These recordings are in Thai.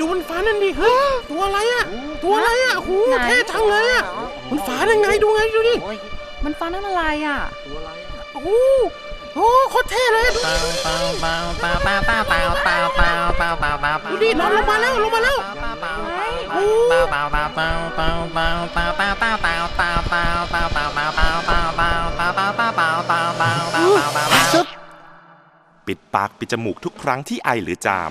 ดูมันฟ้านั่นดิเฮ้ยตัวอะไรอะตัวอะไรอะโอ้โหไหน เท่จังเลยอะมันฟ้ายังไงดูไงดูดิโอ้ยมันฟันนั่นอะไรอะ ตัวอะไรอะโอ้โหโอ้โคตรเท่เลยดูดูดินอนลงมาแล้วลงมาแล้วโอ้ซึบปิดปากปิดจมูกทุกครั้งที่ไอหรือจาม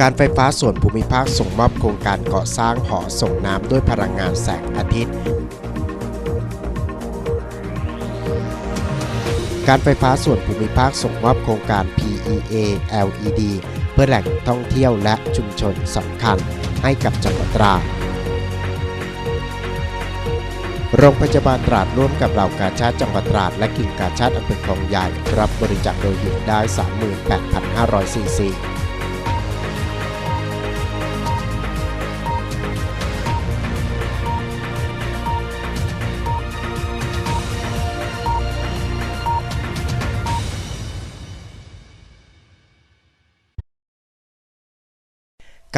การไฟฟ้าส่วนภูมิภาคส่งมอบโครงการก่อสร้างหอส่งน้ำด้วยพลังงานแสงอาทิตย์ การไฟฟ้าส่วนภูมิภาคส่งมอบโครงการ PEA LED เพื่อแหล่งท่องเที่ยวและชุมชนสำคัญให้กับจังหวัดตราดโรงพยาบาลตราดร่วมกับเหล่ากาชาติจังหวัดตราดและกิ่งกาชาติอำเภอคลองใหญ่ รับบริจาคโดยหิตได้ 38,500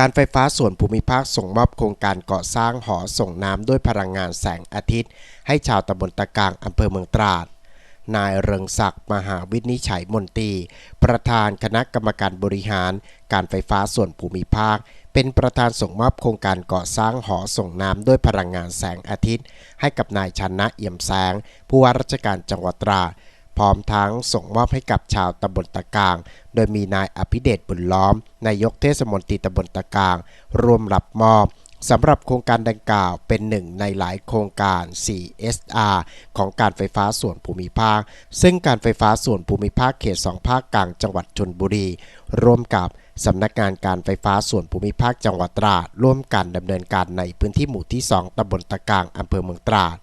การไฟฟ้าส่วนภูมิภาคส่งมอบโครงการก่อสร้างหอส่งน้ำด้วยพลังงานแสงอาทิตย์ ให้ชาวตำบลตะกางอำเภอเมืองตราด นายเริงศักดิ์มหาวินิจฉัยมนตรี ประธานคณะกรรมการบริหาร การไฟฟ้าส่วนภูมิภาค เป็นประธานส่งมอบโครงการก่อสร้างหอส่งน้ำด้วยพลังงานแสงอาทิตย์ ให้กับนายชนะเอี่ยมแสง ผู้ว่าราชการจังหวัดตราด พร้อมทั้งส่งมอบให้กับชาวตำบลตะกาง โดยมีนายอภิเดชบุญล้อม นายกเทศมนตรีตำบลตะกางร่วมรับมอบสำหรับโครงการดังกล่าวเป็นหนึ่งในหลายโครงการ 4SR ของการไฟฟ้าส่วนภูมิภาค ซึ่งการไฟฟ้าส่วนภูมิภาคเขต 2 ภาคกลางจังหวัดชนบุรี ร่วมกับสำนักงานการไฟฟ้าส่วนภูมิภาคจังหวัดตราด ร่วมกันดำเนินการในพื้นที่หมู่ที่ 2ตำบลตะกางอำเภอเมืองตราด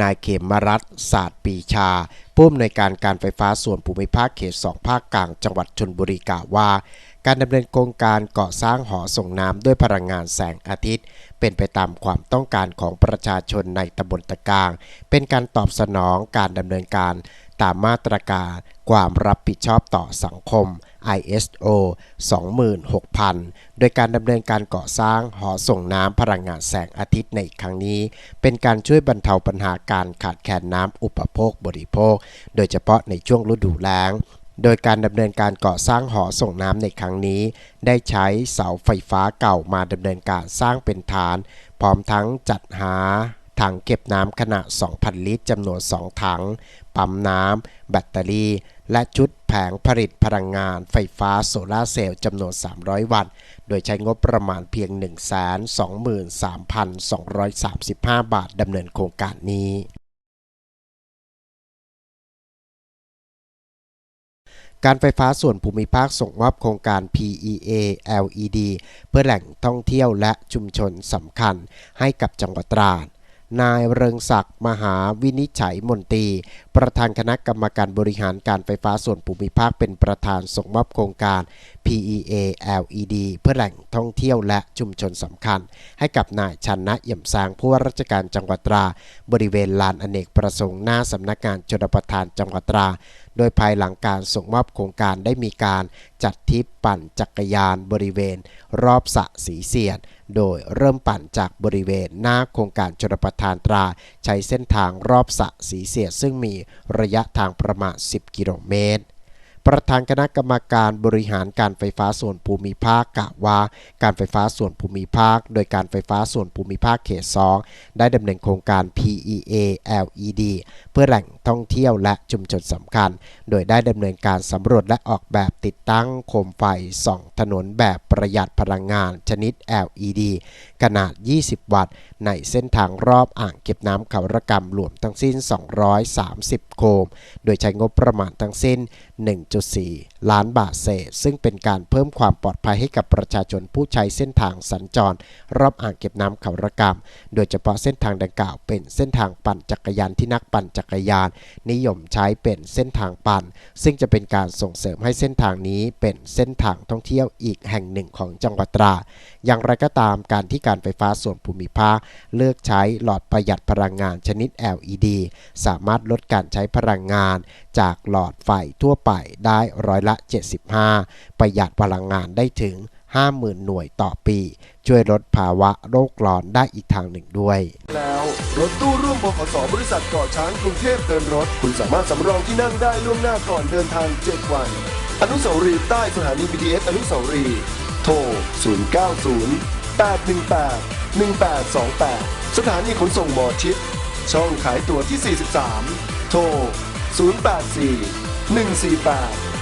นายเขมรัตศาสตร์ปีชา ผู้อำนวยการการไฟฟ้าส่วนภูมิภาคเขต 2 ภาคกลางจังหวัดชนบุรีกล่าวว่า การดำเนินโครงการก่อสร้างหอส่งน้ำด้วยพลังงานแสงอาทิตย์ เป็นไปตามความต้องการของประชาชนในตำบลตะกาง เป็นการตอบสนองการดำเนินการตามมาตรการ ความรับผิดชอบต่อสังคม ISO 26,000 โดยการดำเนินการก่อสร้างหอส่งน้ำพลังงานแสงอาทิตย์ในครั้งนี้ เป็นการช่วยบรรเทาปัญหาการขาดแคลนน้ำอุปโภคบริโภค โดยเฉพาะในช่วงฤดูแล้งโดยการดำเนินการก่อสร้างหอส่งน้ำในครั้งนี้ ได้ใช้เสาไฟฟ้าเก่ามาดำเนินการสร้างเป็นฐาน พร้อมทั้งจัดหา ถังเก็บน้ำขนาด 2,000 ลิตรจำนวน 2 ถัง ปั๊มน้ำ แบตเตอรี่ และชุดแผงผลิตพลังงานไฟฟ้าโซลาเซลล์จำนวน 300 วัตต์ โดยใช้งบประมาณเพียง 123,235 บาทดำเนินโครงการนี้การไฟฟ้าส่วนภูมิภาคส่งมอบโครงการ PEA LED เพื่อแหล่งท่องเที่ยวและชุมชนสำคัญให้กับจังหวัดตราด นายเริงศักดิ์มหาวินิจฉัยมนตรี ประธานคณะกรรมการบริหารการไฟฟ้าส่วนภูมิภาคเป็นประธานส่งมอบโครงการ PEA LED เพื่อแหล่งท่องเที่ยวและชุมชนสำคัญ ให้กับนายชันนะเอี่ยมแสงผู้ว่าราชการจังหวัดตรา บริเวณลานอเนกประสงค์หน้าสำนักงานชนประทานจังหวัดตรา โดยภายหลังการส่งมอบโครงการได้มีการจัดทิปปั่นจักรยานบริเวณ รอบสระสีเสียด โดยเริ่มปั่นจากบริเวณหน้าโครงการชนประทานตรา ใช้เส้นทางรอบสระสีเสียด ซึ่งมีระยะทางประมาณ 10 กิโลเมตร ประธานคณะกรรมการบริหารการไฟฟ้าส่วนภูมิภาคกล่าวว่า การไฟฟ้าส่วนภูมิภาค โดยการไฟฟ้าส่วนภูมิภาคเขต 2 ได้ดำเนินโครงการ PEA LED เพื่อแหล่งท่องเที่ยวและชุมชนสำคัญ โดยได้ดำเนินการสำรวจและออกแบบติดตั้งโคมไฟส่องถนนแบบประหยัดพลังงานชนิด LED ขนาด 20 วัตต์ ในเส้นทางรอบอ่างเก็บน้ำเขาระกำรวมทั้งสิ้น 230 โคม โดยใช้งบประมาณทั้งสิ้น 1.4 ล้านบาทเศษ ซึ่งเป็นการเพิ่มความปลอดภัยให้กับประชาชนผู้ใช้เส้นทางสัญจร รอบอ่างเก็บน้ำเขาระกำโดยเฉพาะเส้นทางดังกล่าวเป็นเส้นทางปั่นจักรยานที่นักปั่นจักรยาน นิยมใช้เป็นเส้นทางปั่น ซึ่งจะเป็นการส่งเสริมให้เส้นทางนี้เป็นเส้นทางท่องเที่ยวอีกแห่งหนึ่งของจังหวัดตรา อย่างไรก็ตามการที่การไฟฟ้าส่วนภูมิภาคเลือกใช้หลอดประหยัดพลังงานชนิด LED สามารถลดการใช้พลังงาน จากหลอดไฟทั่วไปได้ร้อยละ75 ประหยัดพลังงานได้ถึง 50,000 หน่วยต่อปี ช่วยลดภาวะโลกร้อนได้อีกทางหนึ่งด้วย แล้วรถตู้ร่วมบขสบริษัทเกาะช้างกรุงเทพเดินรถ คุณสามารถสำรองที่นั่งได้ล่วงหน้าก่อนเดินทาง 7 วัน อนุสาวรีย์ใต้สถานี BTS อนุสาวรีย์โทร 090 818 1828 สถานีขนส่งหมอชิด ช่องขายตั๋วที่ 43 โทร 084 148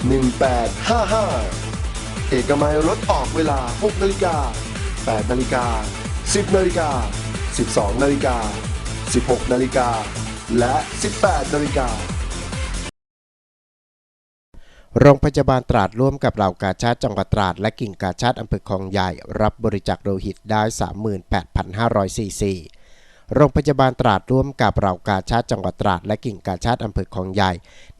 1855 เอกมัยรถออกเวลา 6นาฬิกา8นาฬิกา 10นาฬิกา 12นาฬิกา 16นาฬิกา และ 18นาฬิกาโรงพยาบาลตราดร่วมกับเหล่ากาชาติจังหวัดตราด และกิ่งกาชาติอำเภอคลองใหญ่ รับบริจาคโลหิตได้ 38,500ซีซี โรงพยาบาลตราดร่วมกับเหล่ากาชาติจังหวัดตราดและกิ่งกาชาติอำเภอคลองใหญ่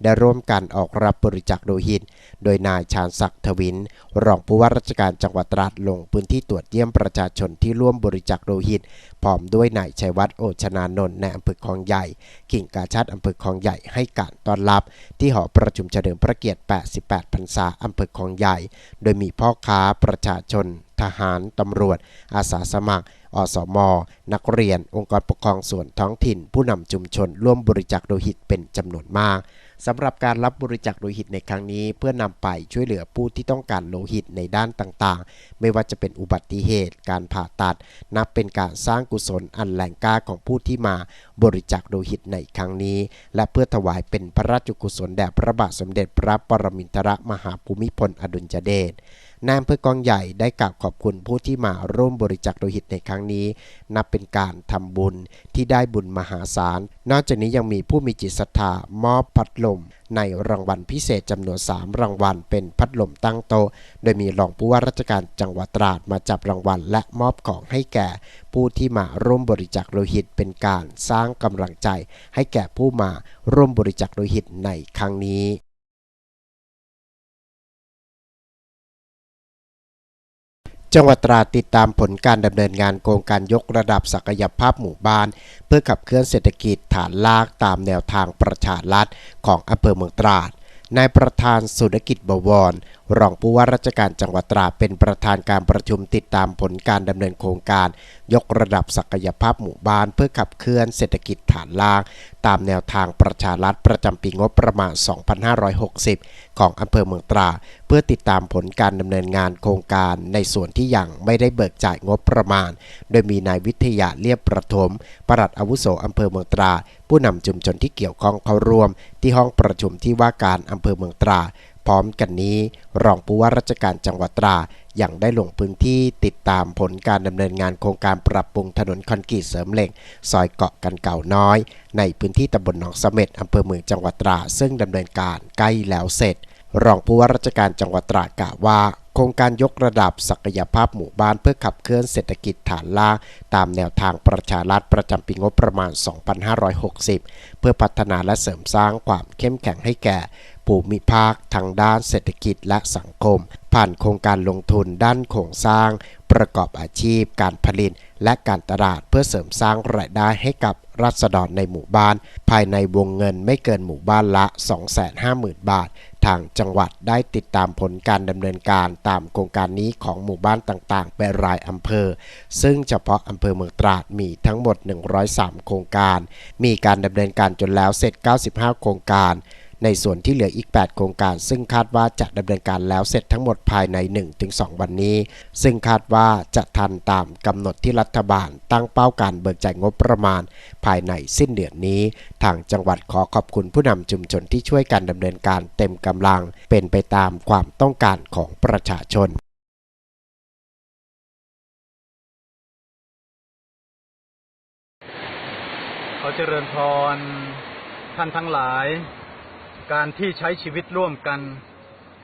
ได้ร่วมกันออกรับบริจาคโลหิต โดยนายชาญศักดิ์ทวิน รองผู้ว่าราชการจังหวัดตราดลงพื้นที่ตรวจเยี่ยมประชาชนที่ร่วมบริจาคโลหิต พร้อมด้วยนายชัยวัฒน์โอชนานนท์ในอำเภอคลองใหญ่ กิ่งกาชาติอำเภอคลองใหญ่ให้การต้อนรับ ที่หอประชุมเฉลิมพระเกียรติ 88 พรรษาอำเภอคลองใหญ่ โดยมีพ่อค้าประชาชน ทหาร ตำรวจ อาสาสมัครอสม นักเรียน องค์กรปกครองส่วนท้องถิ่น ผู้นำชุมชน ร่วมบริจาคโลหิตเป็นจำนวนมาก สำหรับการรับบริจาคโลหิตในครั้งนี้ เพื่อนำไปช่วยเหลือผู้ที่ต้องการโลหิตในด้านต่างๆ ไม่ว่าจะเป็นอุบัติเหตุ การผ่าตัด นับเป็นการสร้างกุศลอันแหลงกล้าของผู้ที่มาบริจาคโลหิตในครั้งนี้ และเพื่อถวายเป็นพระราชกุศลแด่พระบาทสมเด็จพระปรมินทรมหาภูมิพลอดุลยเดช นายอำเภอกองใหญ่ได้กล่าวขอบคุณผู้ที่มาร่วมบริจาคโลหิตในครั้งนี้ นับเป็นการทำบุญที่ได้บุญมหาศาล นอกจากนี้ยังมีผู้มีจิตศรัทธามอบพัดลม ในรางวัลพิเศษจำนวน 3 รางวัล เป็นพัดลมตั้งโต๊ะโดยมีรองผู้ว่าราชการจังหวัดตราดมาจับรางวัล และมอบของให้แก่ ผู้ที่มาร่วมบริจาคโลหิตเป็นการสร้างกำลังใจ ให้แก่ผู้มาร่วมบริจาคโลหิตในครั้งนี้ จังหวัดตราดติดตามผลการดำเนินงานโครงการยกระดับศักยภาพหมู่บ้าน เพื่อขับเคลื่อนเศรษฐกิจฐานลากตามแนวทางประชารัฐของอำเภอเมืองตราดนายประธานสุรกิจบวร รองผู้ว่าราชการจังหวัดตราดเป็นประธานการประชุมติดตามผลการดำเนินโครงการ ยกระดับศักยภาพหมู่บ้าน เพื่อขับเคลื่อนเศรษฐกิจฐานล่าง ตามแนวทางประชารัฐประจำปีงบประมาณ 2560 ของอำเภอเมืองตรา เพื่อติดตามผลการดำเนินงานโครงการในส่วนที่ยังไม่ได้เบิกจ่ายงบประมาณ โดยมีนายวิทยาเลียบประถมปลัดอาวุโสอำเภอเมืองตรา ผู้นำชุมชนที่เกี่ยวข้องเข้าร่วม ที่ห้องประชุมที่ว่าการอำเภอเมืองตรา พร้อมกันนี้ รองผู้ว่าราชการจังหวัดตรายังได้ลงพื้นที่ติดตามผลการดำเนินงานโครงการปรับปรุงถนนคอนกรีตเสริมเหล็ก ซอยเกาะกันเก่าน้อย ในพื้นที่ตำบลหนองเสม็ดอำเภอเมืองจังหวัดตรา ซึ่งดำเนินการใกล้แล้วเสร็จ รองผู้ว่าราชการจังหวัดตรากล่าวว่า โครงการยกระดับศักยภาพหมู่บ้านเพื่อขับเคลื่อนเศรษฐกิจฐานล่างตามแนวทางประชารัฐประจำปีงบประมาณ 2560 เพื่อพัฒนาและเสริมสร้างความเข้มแข็งให้แก่ภูมิภาคทางด้านเศรษฐกิจและสังคม ผ่านโครงการลงทุนด้านโครงสร้าง ประกอบอาชีพ การผลิต และการตลาดเพื่อเสริมสร้างรายได้ให้กับรัษฎรในหมู่บ้าน ภายในวงเงินไม่เกินหมู่บ้านละ 250,000 บาท ทางจังหวัดได้ติดตามผลการดำเนินการตามโครงการนี้ของหมู่บ้านต่างๆ เป็นรายอำเภอ ซึ่งเฉพาะอำเภอเมืองตราดมีทั้งหมด 103 โครงการ มีการดำเนินการจนแล้วเสร็จ 95 โครงการ ในส่วนที่เหลืออีก 8 โครงการ ซึ่งคาดว่าจะดำเนินการแล้วเสร็จทั้งหมดภายใน 1-2 วันนี้ ซึ่งคาดว่าจะทันตามกำหนดที่รัฐบาล ตั้งเป้าการเบิกจ่ายงบประมาณ ภายในสิ้นเดือนนี้ ทางจังหวัดขอขอบคุณผู้นำชุมชนที่ช่วยกันดำเนินการเต็มกำลัง เป็นไปตามความต้องการของประชาชนขอเจริญพรท่านทั้งหลาย การที่ใช้ชีวิตร่วมกัน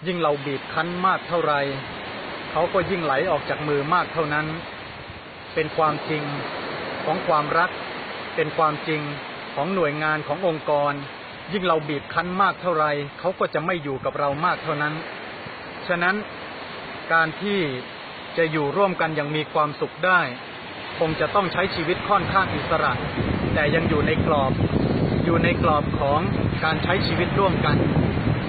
ยิ่งเราบีบคั้นมากเท่าไรเขาก็ยิ่งไหลออกจากมือมากเท่านั้น เป็นความจริงของความรัก เป็นความจริงของหน่วยงานขององค์กร ยิ่งเราบีบคั้นมากเท่าไรเขาก็จะไม่อยู่กับเรามากเท่านั้น ฉะนั้นการที่จะอยู่ร่วมกันอย่างมีความสุขได้ คงจะต้องใช้ชีวิตค่อนข้างอิสระ แต่ยังอยู่ในกรอบ อยู่ในกรอบของการใช้ชีวิตร่วมกัน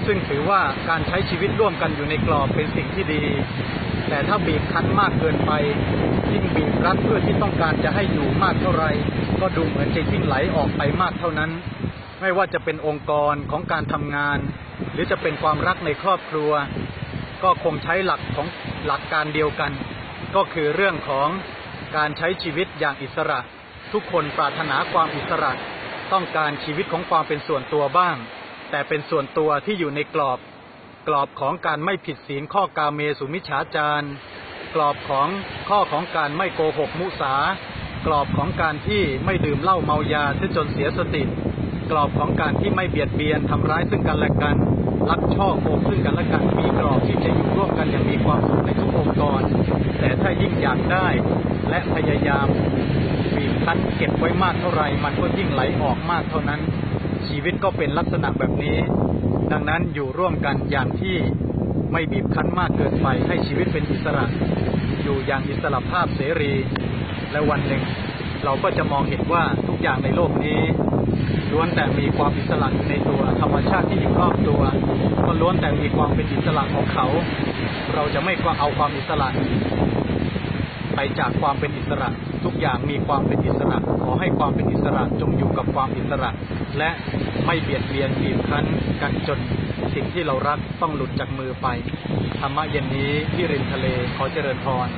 ซึ่งถือว่าการใช้ชีวิตร่วมกันอยู่ในกรอบเป็นสิ่งที่ดี แต่ถ้าบีบคั้นมากเกินไปยิ่งบีบรัดเพื่อที่ต้องการจะให้อยู่มากเท่าไรก็ดูเหมือนจะยิ่งไหลออกไปมากเท่านั้น ไม่ว่าจะเป็นองค์กรของการทำงาน หรือจะเป็นความรักในครอบครัว ก็คงใช้หลักของหลักการเดียวกัน ก็คือเรื่องของการใช้ชีวิตอย่างอิสระ ทุกคนปรารถนาความอิสระ ต้องการชีวิตของความเป็นส่วนตัวบ้าง แต่เป็นส่วนตัวที่อยู่ในกรอบกรอบของการไม่ผิดศีลข้อกาเมสุมิฉาจารกรอบของข้อของการไม่โกหกมุสากรอบของการที่ไม่ดื่มเหล้าเมายาซะจนเสียสติ กรอบของการที่ไม่เบียดเบียนทำร้ายซึ่งกันและกันลักช่อโกงซึ่งกันและกันมีกรอบที่จะอยู่ร่วมกันอย่างมีความสุขในทุกองค์กร แต่ถ้ายิ่งอยากได้และพยายาม คั้นเก็บไว้มากเท่าไหร่ มันก็ยิ่งไหลออกมากเท่านั้น ชีวิตก็เป็นลักษณะแบบนี้ ดังนั้นอยู่ร่วมกันอย่างที่ไม่บีบคั้นมากเกินไปให้ชีวิตเป็นอิสระ อยู่อย่างอิสระภาพเสรี และวันหนึ่ง เราก็จะมองเห็นว่าทุกอย่างในโลกนี้ล้วนแต่มีความอิสระในตัวธรรมชาติที่อยู่รอบตัวก็ล้วนแต่มีความเป็นอิสระของเขา เราจะไม่เอาความอิสระ ไปจากความเป็นอิสระ ทุกอย่างมีความเป็นอิสระ ขอให้ความเป็นอิสระจงอยู่กับความอิสระ และไม่เบียดเบียนบีบคั้นกันจนสิ่งที่เรารักต้องหลุดจากมือไปธรรมะเย็นนี้ที่ริมทะเลขอเจริญพร